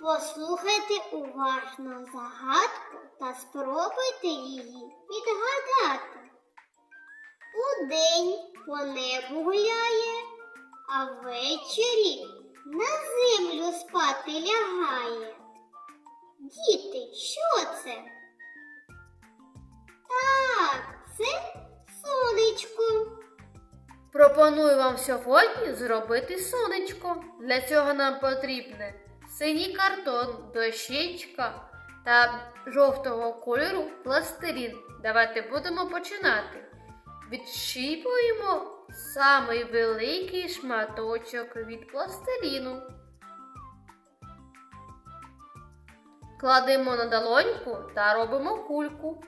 Послухайте уважно загадку та спробуйте її відгадати. Удень по небу гуляє, а ввечері на землю спати лягає. Діти, що це? Пропоную вам сьогодні зробити сонечко. Для цього нам потрібне синій картон, дощечка та жовтого кольору пластилін. Давайте будемо починати. Відщіпуємо самий великий шматочок від пластиліну. Кладемо на долоньку та робимо кульку.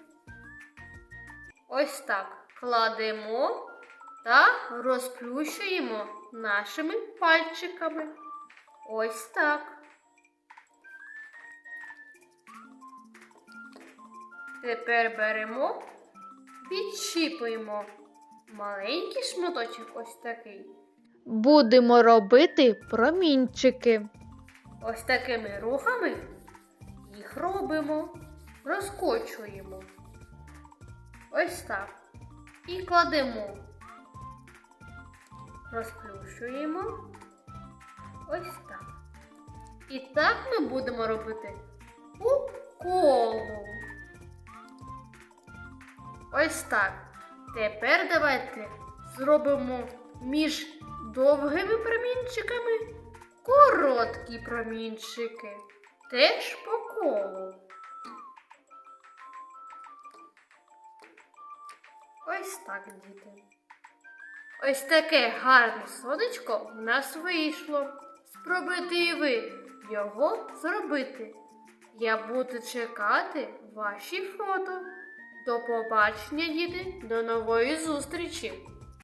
Ось так. Кладемо та розплющуємо нашими пальчиками. Ось так. Тепер беремо, відщіпуємо маленький шматочок ось такий. Будемо робити промінчики. Ось такими рухами їх робимо, розкочуємо. Ось так. І кладемо. Розплющуємо. Ось так. І так ми будемо робити у колу. Ось так. Тепер давайте зробимо між довгими промінчиками короткі промінчики. Теж по колу. Ось так, діти. Ось таке гарне сонечко в нас вийшло. Спробуйте і ви його зробити. Я буду чекати ваші фото. До побачення, діти, до нової зустрічі!